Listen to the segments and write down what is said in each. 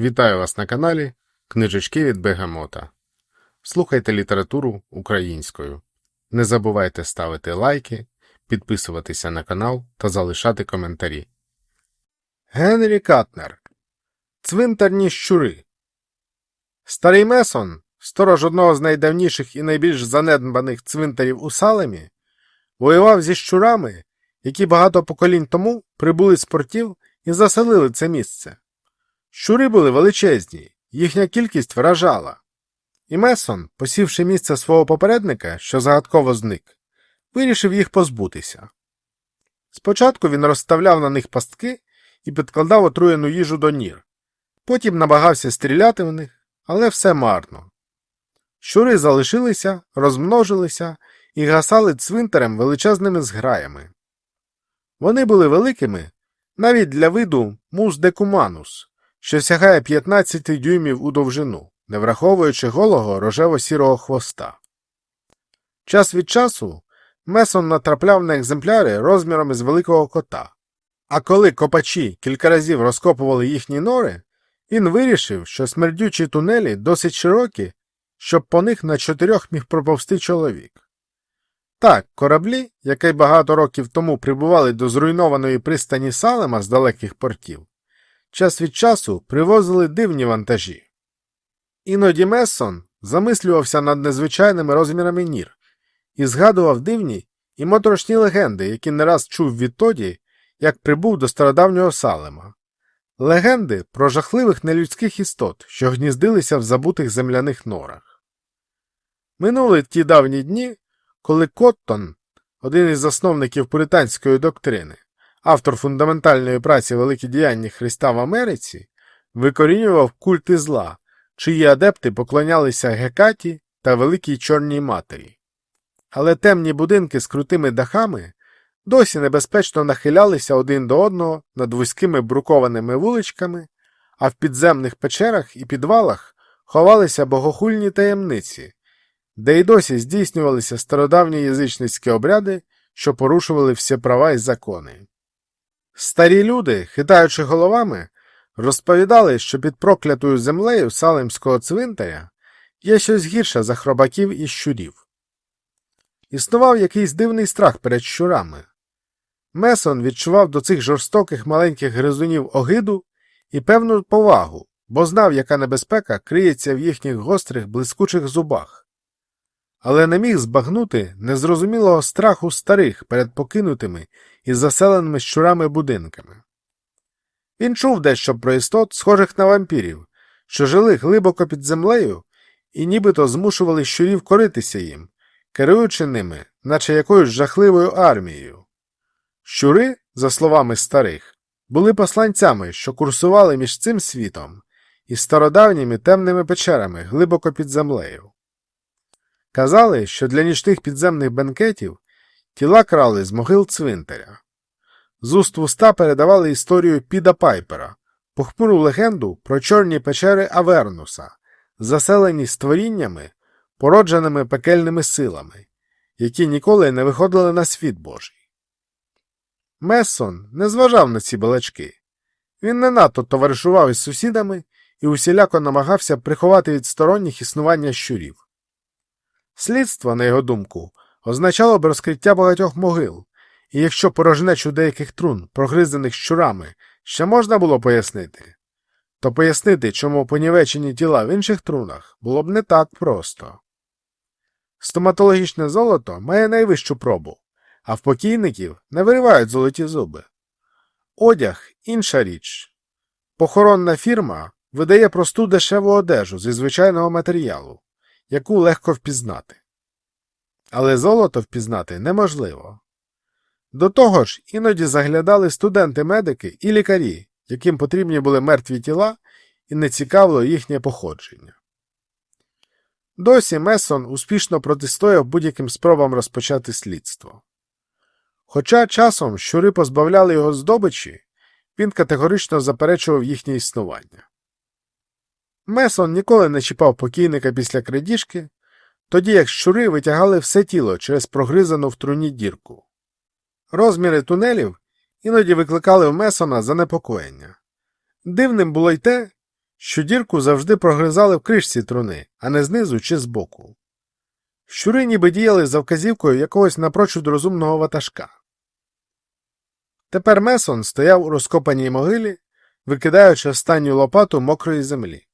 Вітаю вас на каналі Книжечки від Бегамота. Слухайте літературу українською. Не забувайте ставити лайки, підписуватися на канал та залишати коментарі. Генрі Катнер Цвинтарні щури. Старий Месон, сторож одного з найдавніших і найбільш занедбаних цвинтарів у Салемі, воював зі щурами, які багато поколінь тому прибули з портів і заселили це місце. Щури були величезні, їхня кількість вражала. І Месон, посівши місце свого попередника, що загадково зник, вирішив їх позбутися. Спочатку він розставляв на них пастки і підкладав отруєну їжу до нір, потім намагався стріляти в них, але все марно. Щури залишилися, розмножилися і гасали цвинтарем величезними зграями. Вони були великими навіть для виду мус декуманус, що сягає 15 дюймів у довжину, не враховуючи голого рожево-сірого хвоста. Час від часу Месон натрапляв на екземпляри розміром із великого кота, а коли копачі кілька разів розкопували їхні нори, він вирішив, що смердючі тунелі досить широкі, щоб по них на чотирьох міг проповсти чоловік. Так, кораблі, які багато років тому прибували до зруйнованої пристані Салема з далеких портів, час від часу привозили дивні вантажі. Іноді Мессон замислювався над незвичайними розмірами нір і згадував дивні і моторошні легенди, які не раз чув відтоді, як прибув до стародавнього Салема. Легенди про жахливих нелюдських істот, що гніздилися в забутих земляних норах. Минули ті давні дні, коли Коттон, один із засновників пуританської доктрини, автор фундаментальної праці Великі діяння Христа в Америці, викорінював культи зла, чиї адепти поклонялися Гекаті та Великій Чорній Матері. Але темні будинки з крутими дахами досі небезпечно нахилялися один до одного над вузькими брукованими вуличками, а в підземних печерах і підвалах ховалися богохульні таємниці, де й досі здійснювалися стародавні язичницькі обряди, що порушували всі права і закони. Старі люди, хитаючи головами, розповідали, що під проклятою землею салемського цвинтаря є щось гірше за хробаків і щурів. Існував якийсь дивний страх перед щурами. Месон відчував до цих жорстоких маленьких гризунів огиду і певну повагу, бо знав, яка небезпека криється в їхніх гострих блискучих зубах. Але не міг збагнути незрозумілого страху старих перед покинутими і заселеними щурами будинками. Він чув дещо про істот, схожих на вампірів, що жили глибоко під землею і нібито змушували щурів коритися їм, керуючи ними, наче якоюсь жахливою армією. Щури, за словами старих, були посланцями, що курсували між цим світом і стародавніми темними печерами глибоко під землею. Казали, що для нічних підземних бенкетів тіла крали з могил цвинтаря. З уст в уста передавали історію Піда Пайпера, похмуру легенду про чорні печери Авернуса, заселені створіннями, породженими пекельними силами, які ніколи не виходили на світ Божий. Мессон не зважав на ці балачки. Він не надто товаришував із сусідами і усіляко намагався приховати від сторонніх існування щурів. Слідство, на його думку, означало б розкриття багатьох могил, і якщо порожнечу деяких трун, прогризаних щурами, ще можна було пояснити, то пояснити, чому понівечені тіла в інших трунах, було б не так просто. Стоматологічне золото має найвищу пробу, а в покійників не виривають золоті зуби. Одяг інша річ. Похоронна фірма видає просту дешеву одежу зі звичайного матеріалу, яку легко впізнати. Але золото впізнати неможливо. До того ж, іноді заглядали студенти-медики і лікарі, яким потрібні були мертві тіла і не цікавило їхнє походження. Досі Мессон успішно протистояв будь-яким спробам розпочати слідство. Хоча часом щури позбавляли його здобичі, він категорично заперечував їхнє існування. Месон ніколи не чіпав покійника після крадіжки, тоді як щури витягали все тіло через прогризану в труні дірку. Розміри тунелів іноді викликали в Месона занепокоєння. Дивним було й те, що дірку завжди прогризали в кришці труни, а не знизу чи збоку. Щури ніби діяли за вказівкою якогось напрочуд розумного ватажка. Тепер Месон стояв у розкопаній могилі, викидаючи останню лопату мокрої землі.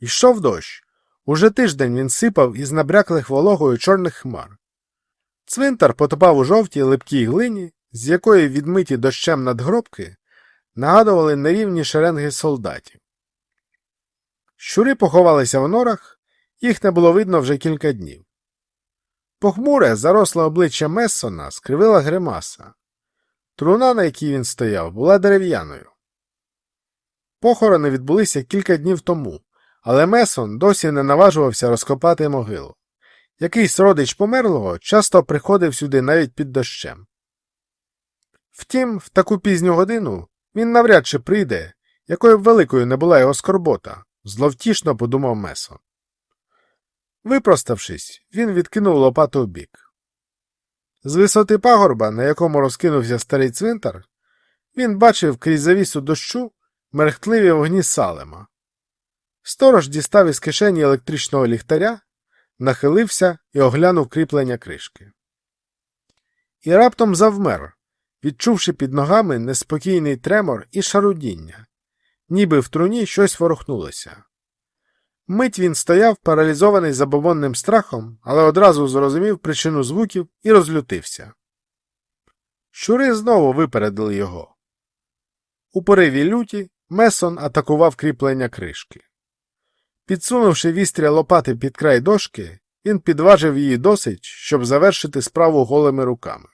Йшов дощ. Уже тиждень він сипав із набряклих вологою чорних хмар. Цвинтар потопав у жовтій липкій глині, з якої відмиті дощем надгробки нагадували нерівні шеренги солдатів. Щури поховалися в норах, їх не було видно вже кілька днів. Похмуре, заросле обличчя Мессона скривила гримаса. Труна, на якій він стояв, була дерев'яною. Похорони відбулися кілька днів тому, але Месон досі не наважувався розкопати могилу. Якийсь родич померлого часто приходив сюди навіть під дощем. Втім, в таку пізню годину він навряд чи прийде, якою б великою не була його скорбота, зловтішно подумав Месон. Випроставшись, він відкинув лопату в бік. З висоти пагорба, на якому розкинувся старий цвинтар, він бачив крізь завісу дощу мерехтливі вогні салема. Сторож дістав із кишені електричного ліхтаря, нахилився і оглянув кріплення кришки. І раптом завмер, відчувши під ногами неспокійний тремор і шарудіння, ніби в труні щось ворухнулося. Мить він стояв, паралізований забобонним страхом, але одразу зрозумів причину звуків і розлютився. Щури знову випередили його. У пориві люті Месон атакував кріплення кришки. Підсунувши вістря лопати під край дошки, він підважив її досить, щоб завершити справу голими руками.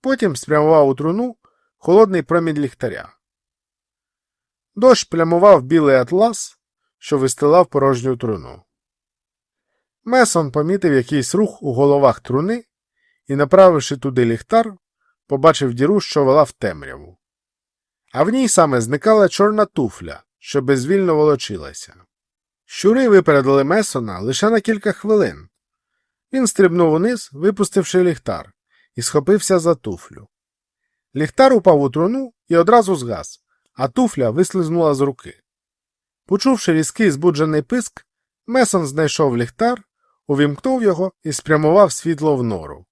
Потім спрямував у труну холодний промінь ліхтаря. Дощ плямував білий атлас, що вистилав порожню труну. Месон помітив якийсь рух у головах труни і, направивши туди ліхтар, побачив діру, що вела в темряву. А в ній саме зникала чорна туфля, що безвільно волочилася. Щури випередили Месона лише на кілька хвилин. Він стрибнув униз, випустивши ліхтар, і схопився за туфлю. Ліхтар упав у труну і одразу згас, а туфля вислизнула з руки. Почувши різкий збуджений писк, Месон знайшов ліхтар, увімкнув його і спрямував світло в нору.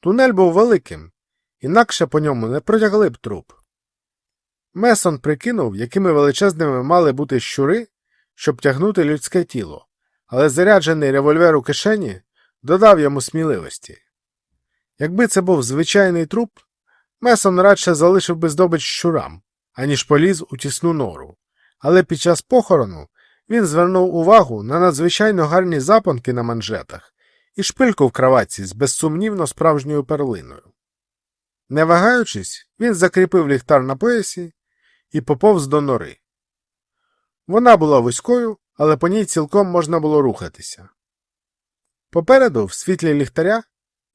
Тунель був великим, інакше по ньому не протягли б труп. Месон прикинув, якими величезними мали бути щури, щоб тягнути людське тіло, але заряджений револьвер у кишені додав йому сміливості. Якби це був звичайний труп, Месон радше залишив би здобич щурам, аніж поліз у тісну нору, але під час похорону він звернув увагу на надзвичайно гарні запонки на манжетах і шпильку в краватці з безсумнівно справжньою перлиною. Не вагаючись, він закріпив ліхтар на поясі і поповз до нори. Вона була вузькою, але по ній цілком можна було рухатися. Попереду, в світлі ліхтаря,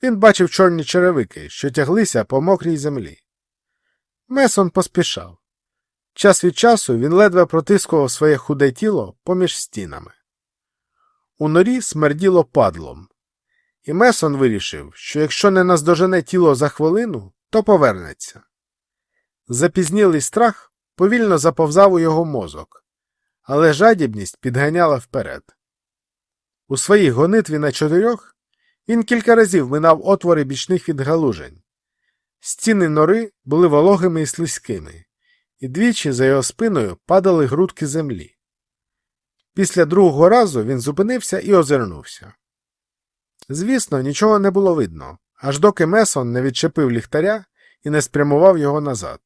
він бачив чорні черевики, що тяглися по мокрій землі. Месон поспішав. Час від часу він ледве протискував своє худе тіло поміж стінами. У норі смерділо падлом, і Месон вирішив, що якщо не наздожене тіло за хвилину, то повернеться. Запізнілий страх повільно заповзав у його мозок, але жадібність підганяла вперед. У своїй гонитві на чотирьох він кілька разів минав отвори бічних відгалужень. Стіни нори були вологими і слизькими, і двічі за його спиною падали грудки землі. Після другого разу він зупинився і озирнувся. Звісно, нічого не було видно, аж доки Месон не відчепив ліхтаря і не спрямував його назад.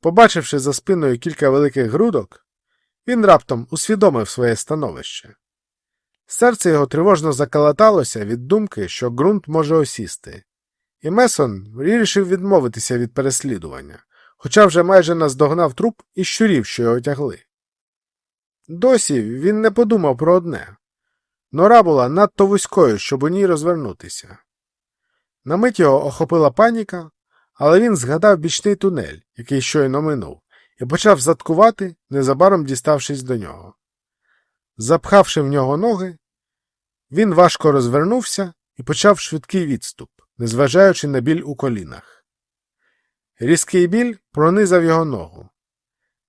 Побачивши за спиною кілька великих грудок, він раптом усвідомив своє становище. Серце його тривожно закалаталося від думки, що ґрунт може осісти, і Месон вирішив відмовитися від переслідування, хоча вже майже наздогнав труп і щурів, що його тягли. Досі він не подумав про одне нора була надто вузькою, щоб у ній розвернутися. На мить його охопила паніка, але він згадав бічний тунель, який щойно минув, і почав заткувати, незабаром діставшись до нього. Запхавши в нього ноги, він важко розвернувся і почав швидкий відступ, незважаючи на біль у колінах. Різкий біль пронизав його ногу.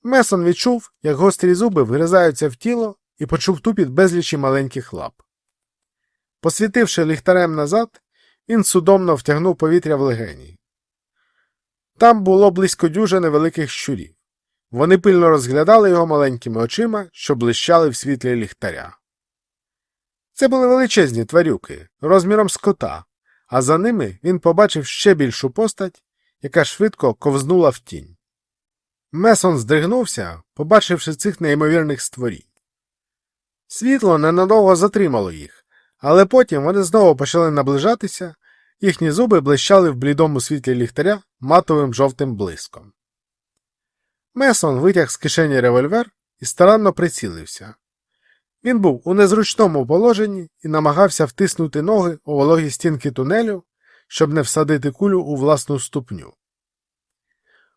Месон відчув, як гострі зуби вгризаються в тіло і почув тупіт безлічі маленьких лап. Посвітивши ліхтарем назад, він судомно втягнув повітря в легені. Там було близько дюжини великих щурів. Вони пильно розглядали його маленькими очима, що блищали в світлі ліхтаря. Це були величезні тварюки, розміром з кота, а за ними він побачив ще більшу постать, яка швидко ковзнула в тінь. Месон здригнувся, побачивши цих неймовірних створінь. Світло ненадовго затримало їх, але потім вони знову почали наближатися, їхні зуби блищали в блідому світлі ліхтаря матовим жовтим блиском. Месон витяг з кишені револьвер і старанно прицілився. Він був у незручному положенні і намагався втиснути ноги у вологі стінки тунелю, щоб не всадити кулю у власну ступню.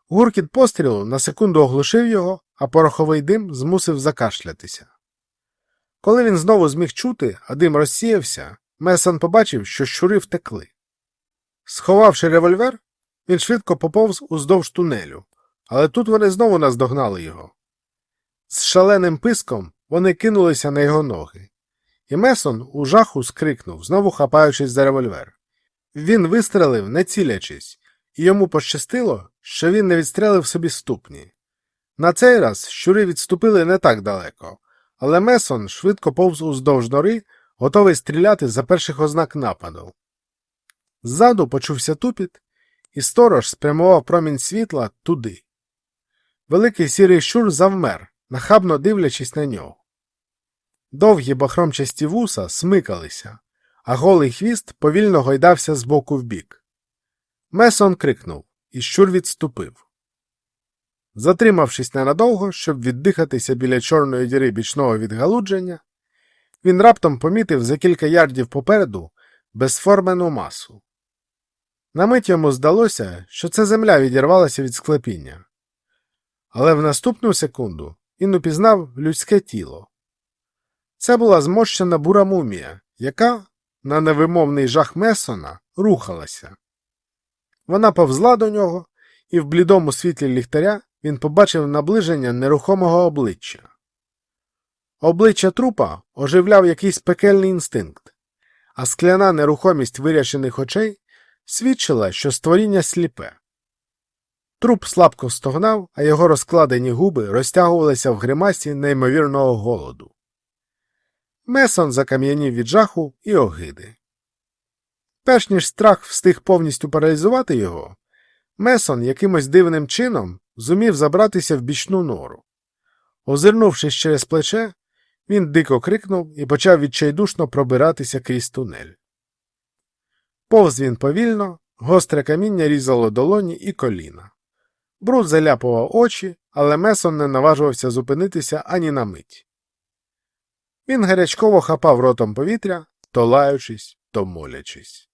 Гуркіт пострілу на секунду оглушив його, а пороховий дим змусив закашлятися. Коли він знову зміг чути, а дим розсіявся, Месон побачив, що щури втекли. Сховавши револьвер, він швидко поповз уздовж тунелю, але тут вони знову наздогнали його. З шаленим писком вони кинулися на його ноги, і Месон у жаху скрикнув, знову хапаючись за револьвер. Він вистрелив, не цілячись, і йому пощастило, що він не відстрелив собі ступні. На цей раз щури відступили не так далеко, але Месон швидко повз уздовж нори, готовий стріляти за перших ознак нападу. Ззаду почувся тупіт, і сторож спрямував промінь світла туди. Великий сірий щур завмер, нахабно дивлячись на нього. Довгі бахромчасті вуса смикалися, а голий хвіст повільно гойдався з боку в бік. Месон крикнув, і щур відступив. Затримавшись ненадовго, щоб віддихатися біля чорної діри бічного відгалудження, він раптом помітив за кілька ярдів попереду безформену масу. На мить йому здалося, що це земля відірвалася від склепіння. Але в наступну секунду він упізнав людське тіло. Це була зморщена бура мумія, яка, на невимовний жах Месона, рухалася. Вона повзла до нього, і в блідому світлі ліхтаря він побачив наближення нерухомого обличчя. Обличчя трупа оживляв якийсь пекельний інстинкт, а скляна нерухомість вирячених очей свідчила, що створіння сліпе. Труп слабко стогнав, а його розкладені губи розтягувалися в гримасі неймовірного голоду. Месон закам'янів від жаху і огиди. Перш ніж страх встиг повністю паралізувати його, Месон якимось дивним чином зумів забратися в бічну нору. Озирнувшись через плече, він дико крикнув і почав відчайдушно пробиратися крізь тунель. Повз він повільно, гостре каміння різало долоні і коліна. Бруд заляпував очі, але Месон не наважувався зупинитися ані на мить. Він гарячково хапав ротом повітря, то лаючись, то молячись.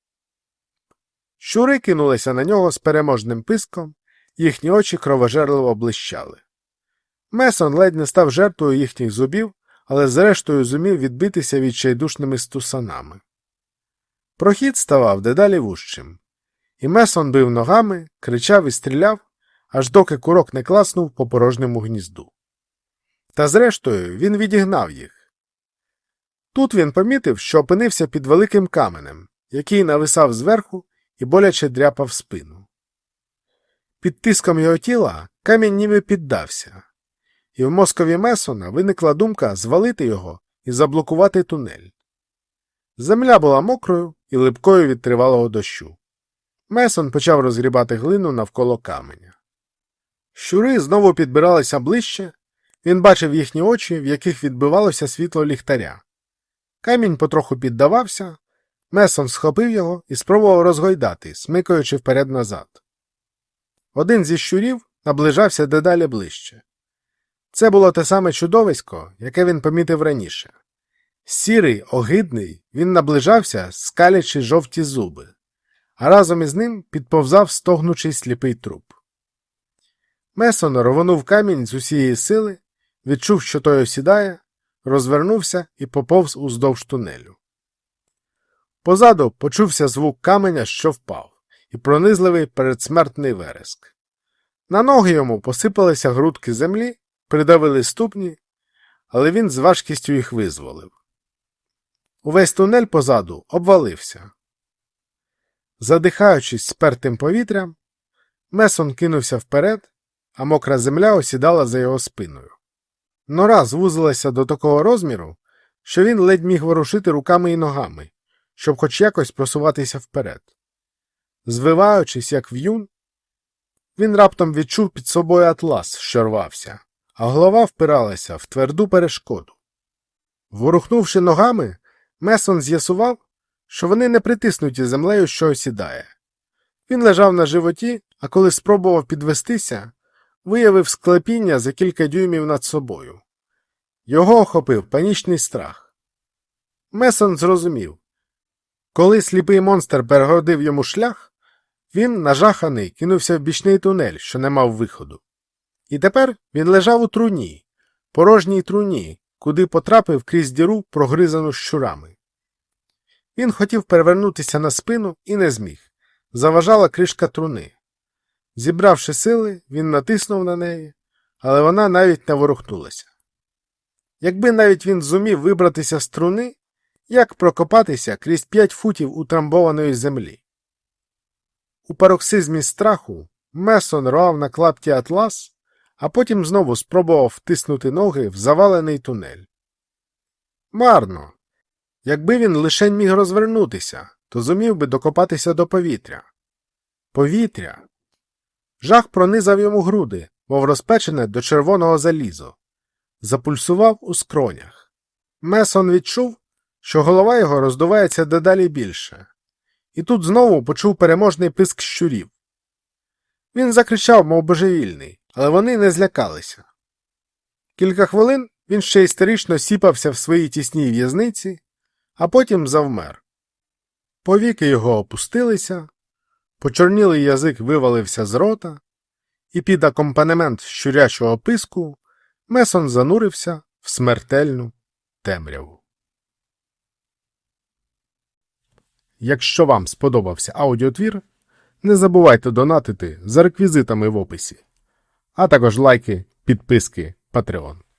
Щури кинулися на нього з переможним писком, їхні очі кровожерливо блищали. Месон ледь не став жертвою їхніх зубів, але зрештою зумів відбитися відчайдушними стусанами. Прохід ставав дедалі вужчим, і Месон бив ногами, кричав і стріляв, аж доки курок не класнув по порожньому гнізду. Та зрештою він відігнав їх. Тут він помітив, що опинився під великим каменем, який нависав зверху і боляче дряпав спину. Під тиском його тіла камінь ніби піддався, і в мозкові Месона виникла думка звалити його і заблокувати тунель. Земля була мокрою і липкою від тривалого дощу. Месон почав розгрібати глину навколо каменя. Щури знову підбиралися ближче, він бачив їхні очі, в яких відбивалося світло ліхтаря. Камінь потроху піддавався, Месон схопив його і спробував розгойдати, смикаючи вперед назад. Один зі щурів наближався дедалі ближче. Це було те саме чудовисько, яке він помітив раніше. Сірий, огидний, він наближався, скалячи жовті зуби, а разом із ним підповзав стогнучий сліпий труп. Месон рвонув камінь з усієї сили, відчув, що той осідає, розвернувся і поповз уздовж тунелю. Позаду почувся звук каменя, що впав, і пронизливий передсмертний вереск. На ноги йому посипалися грудки землі, придавили ступні, але він з важкістю їх визволив. Увесь тунель позаду обвалився. Задихаючись спертим повітрям, Месон кинувся вперед, а мокра земля осідала за його спиною. Нора звузилася до такого розміру, що він ледь міг ворушити руками і ногами, щоб хоч якось просуватися вперед. Звиваючись, як в'юн, він раптом відчув під собою атлас, що рвався, а голова впиралася в тверду перешкоду. Ворухнувши ногами, Месон з'ясував, що вони не притиснуті землею, що осідає. Він лежав на животі, а коли спробував підвестися, виявив склепіння за кілька дюймів над собою. Його охопив панічний страх. Месон зрозумів. Коли сліпий монстр перегородив йому шлях, він, нажаханий, кинувся в бічний тунель, що не мав виходу. І тепер він лежав у труні, порожній труні, куди потрапив крізь діру, прогризану щурами. Він хотів перевернутися на спину і не зміг. Заважала кришка труни. Зібравши сили, він натиснув на неї, але вона навіть не ворухнулася. Якби навіть він зумів вибратися з труни, як прокопатися крізь п'ять футів утрамбованої землі. У пароксизмі страху Месон рвав на клапті атлас, а потім знову спробував втиснути ноги в завалений тунель. Марно. Якби він лише міг розвернутися, то зумів би докопатися до повітря. Повітря. Жах пронизав йому груди, мов розпечене до червоного залізо. Запульсував у скронях. Месон відчув, що голова його роздувається дедалі більше, і тут знову почув переможний писк щурів. Він закричав, мов божевільний, але вони не злякалися. Кілька хвилин він ще істерично сіпався в своїй тісній в'язниці, а потім завмер. Повіки його опустилися, почорнілий язик вивалився з рота, і під акомпанемент щурячого писку Месон занурився в смертельну темряву. Якщо вам сподобався аудіотвір, не забувайте донатити за реквізитами в описі, а також лайки, підписки, Patreon.